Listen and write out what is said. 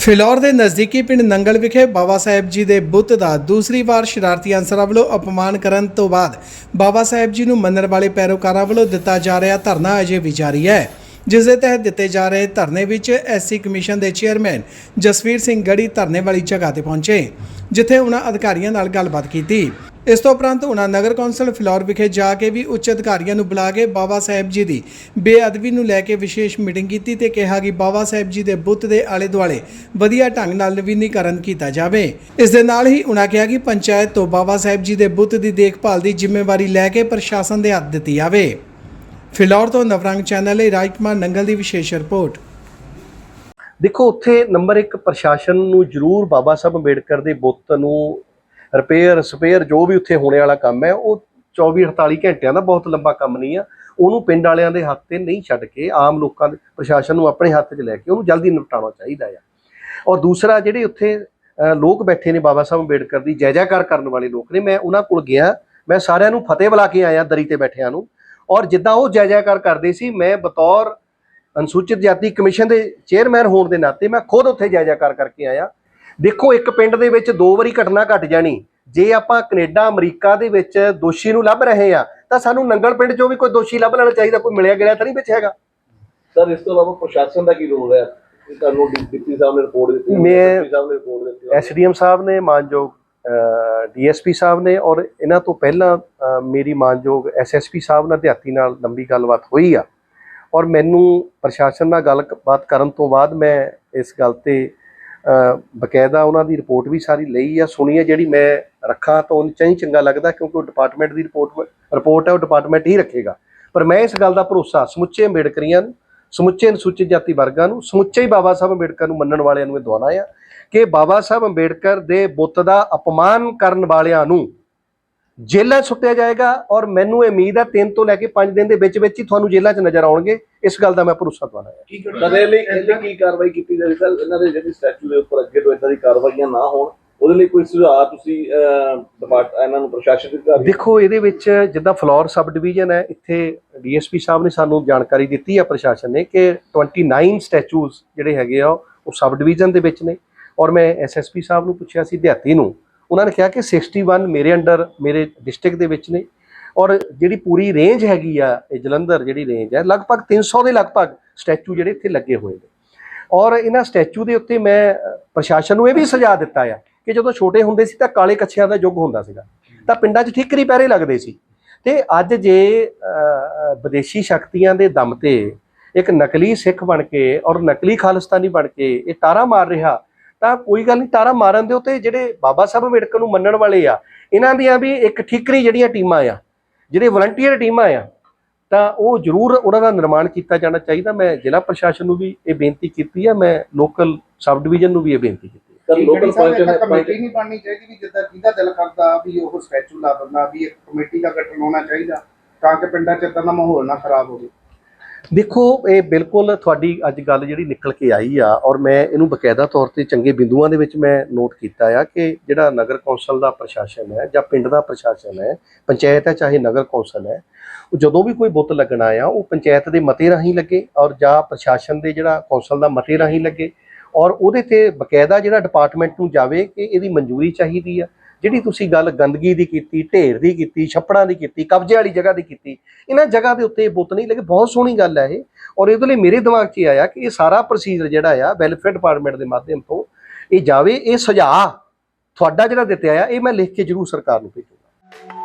ਫਿਲੌਰ ਦੇ ਨਜ਼ਦੀਕੀ ਪਿੰਡ ਨੰਗਲ ਵਿਖੇ ਬਾਬਾ ਸਾਹਿਬ ਜੀ ਦੇ ਬੁੱਤ ਦਾ ਦੂਸਰੀ ਵਾਰ ਸ਼ਰਾਰਤੀ ਅਨਸਰਾਂ ਵੱਲੋਂ ਅਪਮਾਨ ਕਰਨ ਤੋਂ ਬਾਅਦ ਬਾਬਾ ਸਾਹਿਬ ਜੀ ਨੂੰ ਮੰਨਣ ਵਾਲੇ ਪੈਰੋਕਾਰਾਂ ਵੱਲੋਂ ਦਿੱਤਾ ਜਾ ਰਿਹਾ ਧਰਨਾ ਅਜੇ ਵੀ ਜਾਰੀ ਹੈ, ਜਿਸ ਦੇ ਤਹਿਤ ਦਿੱਤੇ ਜਾ ਰਹੇ ਧਰਨੇ ਵਿੱਚ ਐਸਸੀ ਕਮਿਸ਼ਨ ਦੇ ਚੇਅਰਮੈਨ ਜਸਵੀਰ ਸਿੰਘ ਗੜੀ ਧਰਨੇ ਵਾਲੀ ਜਗ੍ਹਾ ਤੇ ਪਹੁੰਚੇ, ਜਿੱਥੇ ਉਹਨਾਂ ਅਧਿਕਾਰੀਆਂ ਨਾਲ ਗੱਲਬਾਤ ਕੀਤੀ। ਇਸ ਤੋਂ ਉਪਰੰਤ ਉਹਨਾਂ ਨਗਰ ਕੌਂਸਲ ਫਿਲੌਰ ਵਿਖੇ ਜਾ ਕੇ ਵੀ ਉੱਚ ਅਧਿਕਾਰੀਆਂ ਨੂੰ ਬੁਲਾ ਕੇ ਬਾਬਾ ਸਾਹਿਬ ਜੀ ਦੀ ਬੇਅਦਬੀ ਨੂੰ ਲੈ ਕੇ ਵਿਸ਼ੇਸ਼ ਮੀਟਿੰਗ ਕੀਤੀ ਤੇ ਕਿਹਾ ਕਿ ਬਾਬਾ ਸਾਹਿਬ ਜੀ ਦੇ ਬੁੱਤ ਦੇ ਆਲੇ ਦੁਆਲੇ ਵਧੀਆ ਢੰਗ ਨਾਲ ਨਵੀਨੀਕਰਨ ਕੀਤਾ ਜਾਵੇ। ਇਸ ਦੇ ਨਾਲ ਹੀ ਉਹਨਾਂ ਕਿਹਾ ਕਿ ਪੰਚਾਇਤ ਤੋਂ ਬਾਬਾ ਸਾਹਿਬ ਜੀ ਦੇ ਬੁੱਤ ਦੀ ਦੇਖਭਾਲ ਦੀ ਜ਼ਿੰਮੇਵਾਰੀ ਲੈ ਕੇ ਪ੍ਰਸ਼ਾਸਨ ਦੇ ਹੱਥ ਦਿੱਤੀ ਜਾਵੇ। ਫਿਲੌਰ ਤੋਂ ਨਵਰੰਗ ਚੈਨਲ ਲਈ ਰਾਜਕੁਮਾਰ ਨੰਗਲ ਦੀ ਵਿਸ਼ੇਸ਼ ਰਿਪੋਰਟ। ਦੇਖੋ, ਉੱਥੇ ਨੰਬਰ 1 ਪ੍ਰਸ਼ਾਸਨ ਨੂੰ ਜ਼ਰੂਰ ਬਾਬਾ ਸਾਹਿਬ ਅੰਬੇਡਕਰ ਦੇ ਬੁੱਤ ਨੂੰ ਰਿਪੇਅਰ ਸਪੇਅਰ ਜੋ ਵੀ ਉੱਥੇ ਹੋਣੇ ਵਾਲਾ ਕੰਮ ਹੈ, ਉਹ 24 48 ਘੰਟਿਆਂ ਦਾ ਬਹੁਤ ਲੰਬਾ ਕੰਮ ਨਹੀਂ ਆ। ਉਹਨੂੰ ਪਿੰਡ ਵਾਲਿਆਂ ਦੇ ਹੱਥ ਤੇ ਨਹੀਂ ਛੱਡ ਕੇ, ਆਮ ਲੋਕਾਂ ਦੇ, ਪ੍ਰਸ਼ਾਸਨ ਨੂੰ ਆਪਣੇ ਹੱਥ 'ਚ ਲੈ ਕੇ ਉਹਨੂੰ ਜਲਦੀ ਨਿਪਟਾਉਣਾ ਚਾਹੀਦਾ ਆ। ਔਰ ਦੂਸਰਾ ਜਿਹੜੇ ਉੱਥੇ ਲੋਕ ਬੈਠੇ ਨੇ ਬਾਬਾ ਸਾਹਿਬ ਅੰਬੇਡਕਰ ਦੀ, ਜੈ ਜੈਕਾਰ ਕਰਨ ਵਾਲੇ ਲੋਕ ਨੇ, ਮੈਂ ਉਹਨਾਂ ਕੋਲ ਗਿਆ, ਮੈਂ ਸਾਰਿਆਂ ਨੂੰ ਫਤਿਹ ਬੁਲਾ ਕੇ ਆਇਆ ਦਰੀ ਤੇ ਬੈਠਿਆਂ ਨੂੰ। ਔਰ ਜਿੱਦਾਂ ਉਹ ਜੈ ਜੈਕਾਰ ਕਰਦੇ ਸੀ, ਮੈਂ ਬਤੌਰ ਅਨੁਸੂਚਿਤ ਜਾਤੀ ਕਮਿਸ਼ਨ ਦੇ ਚੇਅਰਮੈਨ ਹੋਣ ਦੇ ਨਾਤੇ ਮੈਂ ਖੁਦ ਉੱਥੇ ਜੈ ਜੈਕਾਰ ਕਰਕੇ ਆਇਆ। ਦੇਖੋ ਇੱਕ ਪਿੰਡ ਦੇ ਵਿੱਚ ਦੋ ਵਾਰੀ ਘਟਨਾ ਘਟ ਜਾਣੀ ਜੇ ਆਪਾਂ ਕੈਨੇਡਾ ਅਮਰੀਕਾ ਦੇ ਵਿੱਚ ਦੋਸ਼ੀ ਨੂੰ ਲੱਭ ਰਹੇ ਆ ਤਾਂ ਸਾਨੂੰ ਨੰਗਲ ਪਿੰਡ 'ਚੋਂ ਵੀ ਕੋਈ ਦੋਸ਼ੀ ਲੱਭ ਲੈਣਾ ਚਾਹੀਦਾ ਕੋਈ ਮਿਲਿਆ ਗਿਆ ਤਾਂ ਨਹੀਂ ਵਿੱਚ ਹੈਗਾ। ਸਰ ਇਸ ਤੋਂ ਇਲਾਵਾ ਪ੍ਰਸ਼ਾਸਨ ਦਾ ਕੀ ਰੋਲ ਹੈ? ਤੁਹਾਨੂੰ ਡਿਪਟੀ ਸਾਹਿਬ ਨੇ ਰਿਪੋਰਟ ਦਿੱਤੀ ਮੈਂ- ਡਿਪਟੀ ਸਾਹਿਬ ਨੇ ਰਿਪੋਰਟ ਦਿੱਤੀ ਐਸਡੀਐਮ ਸਾਹਿਬ ਨੇ ਮਾਨਯੋਗ ਡੀਐਸਪੀ ਸਾਹਿਬ ਨੇ ਔਰ ਇਹਨਾਂ ਤੋਂ ਪਹਿਲਾਂ ਮੇਰੀ ਮਾਨਯੋਗ ਐਸਐਸਪੀ ਸਾਹਿਬ ਨਾਲ ਦਿਹਾਤੀ ਨਾਲ ਲੰਬੀ ਗੱਲਬਾਤ ਹੋਈ ਆ। ਔਰ ਮੈਨੂੰ ਪ੍ਰਸ਼ਾਸਨ ਨਾਲ ਗੱਲਬਾਤ ਕਰਨ ਤੋਂ ਬਾਅਦ ਮੈਂ ਇਸ ਗੱਲ ਤੇ ਬਕਾਇਦਾ ਉਹਨਾਂ ਦੀ ਰਿਪੋਰਟ ਵੀ ਸਾਰੀ ਲਈ ਆ, ਸੁਣੀ ਆ, ਜਿਹੜੀ ਮੈਂ ਰੱਖਾਂ ਤਾਂ ਉਹਨੂੰ ਚਾਹੀ ਚੰਗਾ ਲੱਗਦਾ, ਕਿਉਂਕਿ ਉਹ ਡਿਪਾਰਟਮੈਂਟ ਦੀ ਰਿਪੋਰਟ ਰਿਪੋਰਟ ਹੈ ਉਹ ਡਿਪਾਰਟਮੈਂਟ ਹੀ ਰੱਖੇਗਾ। ਪਰ ਮੈਂ ਇਸ ਗੱਲ ਦਾ ਭਰੋਸਾ ਸਮੁੱਚੇ ਅੰਬੇਡਕਰੀਆਂ ਨੂੰ, ਸਮੁੱਚੇ ਅਨੁਸੂਚਿਤ ਜਾਤੀ ਵਰਗਾਂ ਨੂੰ, ਸਮੁੱਚੇ ਹੀ ਬਾਬਾ ਸਾਹਿਬ ਅੰਬੇਡਕਰ ਨੂੰ ਮੰਨਣ ਵਾਲਿਆਂ ਨੂੰ ਇਹ ਦਵਾਉਣਾ ਆ, ਕਿ ਬਾਬਾ ਸਾਹਿਬ ਅੰਬੇਡਕਰ ਦੇ ਬੁੱਤ ਦਾ ਅਪਮਾਨ ਕਰਨ ਵਾਲਿਆਂ ਨੂੰ ਜੇਲ੍ਹਾਂ ਸੁੱਟਿਆ ਜਾਏਗਾ ਔਰ ਮੈਨੂੰ ਇਹ ਉਮੀਦ ਹੈ 3 ਤੋਂ ਲੈ ਕੇ 5 ਦਿਨ ਦੇ ਵਿੱਚ ਵਿੱਚ ਹੀ ਤੁਹਾਨੂੰ ਜੇਲ੍ਹਾਂ 'ਚ ਨਜ਼ਰ ਆਉਣਗੇ। ਇਸ ਗੱਲ ਦਾ ਮੈਂ ਭਰੋਸਾ ਦਵਾਉਣਾ ਹੈ। ਇਹ ਲਈ ਇਹ ਲਈ ਕੀ ਕਾਰਵਾਈ ਕੀਤੀ ਜਾਵੇ? ਸਰ ਇਹਨਾਂ ਦੇ ਜਿਹੜੀ ਸਟੈਚੂ ਦੇ ਉੱਪਰ ਅੱਗੇ ਤੋਂ ਇਦਾਂ ਦੀ ਕਾਰਵਾਈਆਂ ਨਾ ਹੋਣ ਉਹਦੇ ਲਈ ਕੋਈ ਸੁਝਾਅ ਤੁਸੀਂ ਡਿਪਾਰਟ ਇਹਨਾਂ ਨੂੰ ਪ੍ਰਸ਼ਾਸਨ ਅਧਿਕਾਰੀ ਦੇਖੋ ਇਹਦੇ ਵਿੱਚ ਜਿੱਦਾਂ ਫਲੋਰ ਸਬ ਡਿਵੀਜ਼ਨ ਹੈ ਇੱਥੇ ਡੀਐਸਪੀ ਸਾਹਿਬ ਨੇ ਸਾਨੂੰ ਜਾਣਕਾਰੀ ਦਿੱਤੀ ਹੈ ਪ੍ਰਸ਼ਾਸਨ ਨੇ ਕਿ 29 ਸਟੈਚੂਜ਼ ਜਿਹੜੇ ਹੈਗੇ ਆ ਉਹ ਸਬ ਡਿਵੀਜ਼ਨ ਦੇ ਵਿੱਚ ਨੇ। ਔਰ ਮੈਂ ਐਸਐਸਪੀ ਸਾਹਿਬ ਨੂੰ ਪੁੱਛਿਆ ਸੀ ਦਿਹਾਤੀ ਨੂੰ। ਉਹਨਾਂ ਨੇ ਕਿਹਾ ਕਿ 61 ਮੇਰੇ ਅੰਡਰ ਮੇਰੇ ਡਿਸਟ੍ਰਿਕਟ ਦੇ ਵਿੱਚ ਨੇ। ਔਰ ਜਿਹੜੀ ਪੂਰੀ ਰੇਂਜ ਹੈਗੀ ਆ, ਇਹ ਜਲੰਧਰ ਜਿਹੜੀ ਰੇਂਜ ਹੈ, ਲਗਭਗ 300 ਦੇ ਲਗਭਗ ਸਟੈਚੂ ਜਿਹੜੇ ਇੱਥੇ ਲੱਗੇ ਹੋਏ ਨੇ। ਔਰ ਇਹਨਾਂ ਸਟੈਚੂ ਦੇ ਉੱਤੇ ਮੈਂ ਪ੍ਰਸ਼ਾਸਨ ਨੂੰ ਇਹ ਵੀ ਸੁਝਾਅ ਦਿੱਤਾ ਆ ਕਿ ਜਦੋਂ ਛੋਟੇ ਹੁੰਦੇ ਸੀ ਤਾਂ ਕਾਲੇ ਕੱਛਿਆਂ ਦਾ ਯੁੱਗ ਹੁੰਦਾ ਸੀਗਾ, ਤਾਂ ਪਿੰਡਾਂ 'ਚ ਠੀਕਰੀ ਪਹਿਰੇ ਲੱਗਦੇ ਸੀ। ਤੇ ਅੱਜ ਜੇ ਵਿਦੇਸ਼ੀ ਸ਼ਕਤੀਆਂ ਦੇ ਦਮ ਤੇ ਇੱਕ ਨਕਲੀ ਸਿੱਖ ਬਣ ਕੇ ਔਰ ਨਕਲੀ ਖਾਲਿਸਤਾਨੀ ਬਣ ਕੇ ਇਹ ਤਾਰਾ ਮਾਰ ਰਿਹਾ, ਤਾਂ ਕੋਈ ਗੱਲ ਨਹੀਂ, ਤਾਰਾ ਮਾਰਨ ਦੇ ਉੱਤੇ ਜਿਹੜੇ ਬਾਬਾ ਸਾਹਿਬ ਅੰਬੇਡਕਰ ਨੂੰ ਮੰਨਣ ਵਾਲੇ ਆ, ਇਹਨਾਂ ਦੀਆਂ ਵੀ ਇੱਕ ਠੀਕਰੀ ਜਿਹੜੀਆਂ ਟੀਮਾਂ ਆ ਜਿਹੜੇ ਵਲੰਟੀਅਰ ਟੀਮਾਂ ਆ ਤਾਂ ਉਹ ਜ਼ਰੂਰ ਉਹਨਾਂ ਦਾ ਨਿਰਮਾਣ ਕੀਤਾ ਜਾਣਾ ਚਾਹੀਦਾ ਮੈਂ ਜ਼ਿਲ੍ਹਾ ਪ੍ਰਸ਼ਾਸਨ ਨੂੰ ਵੀ ਇਹ ਬੇਨਤੀ ਕੀਤੀ ਹੈ ਮੈਂ ਲੋਕਲ ਸਬ ਡਿਵੀਜ਼ਨ ਨੂੰ ਵੀ ਇਹ ਬੇਨਤੀ ਕੀਤੀ ਹੈ। ਸਰ ਲੋਕਲ ਪੰਚ ਹੈ ਕਮੇਟੀ ਨਹੀਂ ਬਣਨੀ ਚਾਹੀਦੀ ਵੀ ਜਿੱਦਾਂ ਜਿਹਦਾ ਦਿਲ ਕਰਦਾ ਵੀ ਉਹ ਸਟੈਚੂ ਲਾ ਦਿੰਦਾ ਵੀ ਇੱਕ ਕਮੇਟੀ ਦਾ ਗਠਨ ਹੋਣਾ ਚਾਹੀਦਾ ਤਾਂ ਕਿ ਪਿੰਡਾਂ 'ਚ ਇਦਾਂ ਦਾ ਮਾਹੌਲ ਨਾ ਖਰਾਬ ਹੋਵੇ ਦੇਖੋ, ਇਹ ਬਿਲਕੁਲ ਤੁਹਾਡੀ ਅੱਜ ਗੱਲ ਜਿਹੜੀ ਨਿਕਲ ਕੇ ਆਈ ਆ, ਔਰ ਮੈਂ ਇਹਨੂੰ ਬਕਾਇਦਾ ਤੌਰ ਤੇ ਚੰਗੇ ਬਿੰਦੂਆਂ ਦੇ ਵਿੱਚ ਮੈਂ ਨੋਟ ਕੀਤਾ ਆ ਕਿ ਜਿਹੜਾ ਨਗਰ ਕੌਂਸਲ ਦਾ ਪ੍ਰਸ਼ਾਸਨ ਹੈ ਜਾਂ ਪਿੰਡ ਦਾ ਪ੍ਰਸ਼ਾਸਨ ਹੈ, ਪੰਚਾਇਤ ਹੈ ਚਾਹੇ ਨਗਰ ਕੌਂਸਲ ਹੈ, ਉਹ ਜਦੋਂ ਵੀ ਕੋਈ ਬੁੱਤ ਲੱਗਣਾ ਆ ਉਹ ਪੰਚਾਇਤ ਦੇ ਮਤੇ ਰਾਹੀਂ ਲੱਗੇ ਔਰ ਜਾਂ ਪ੍ਰਸ਼ਾਸਨ ਦੇ ਜਿਹੜਾ ਕੌਂਸਲ ਦਾ ਮਤੇ ਰਾਹੀਂ ਲੱਗੇ, ਔਰ ਉਹਦੇ ਤੇ ਬਕਾਇਦਾ ਜਿਹੜਾ ਡਿਪਾਰਟਮੈਂਟ ਨੂੰ ਜਾਵੇ ਕਿ ਇਹਦੀ ਮਨਜ਼ੂਰੀ ਚਾਹੀਦੀ ਆ। ਜਿਹੜੀ ਤੁਸੀਂ ਗੱਲ ਗੰਦਗੀ ਦੀ ਕੀਤੀ, ਢੇਰ ਦੀ ਕੀਤੀ, ਛੱਪੜਾਂ ਦੀ ਕੀਤੀ, ਕਬਜ਼ੇ ਵਾਲੀ ਜਗ੍ਹਾ ਦੀ ਕੀਤੀ, ਇਹਨਾਂ ਜਗ੍ਹਾ ਦੇ ਉੱਤੇ ਇਹ ਬੁੱਤ ਨਹੀਂ ਲੱਗੇ, ਬਹੁਤ ਸੋਹਣੀ ਗੱਲ ਹੈ ਇਹ। ਔਰ ਇਹਦੇ ਲਈ ਮੇਰੇ ਦਿਮਾਗ 'ਚ ਇਹ ਆਇਆ ਕਿ ਇਹ ਸਾਰਾ ਪ੍ਰੋਸੀਜਰ ਜਿਹੜਾ ਆ ਵੈਲਫੇਅਰ ਡਿਪਾਰਟਮੈਂਟ ਦੇ ਮਾਧਿਅਮ ਤੋਂ ਇਹ ਜਾਵੇ, ਇਹ ਸੁਝਾਅ ਤੁਹਾਡਾ ਜਿਹੜਾ ਦਿੱਤਾ ਆ ਇਹ ਮੈਂ ਲਿਖ ਕੇ ਜ਼ਰੂਰ ਸਰਕਾਰ ਨੂੰ ਭੇਜੂਗਾ।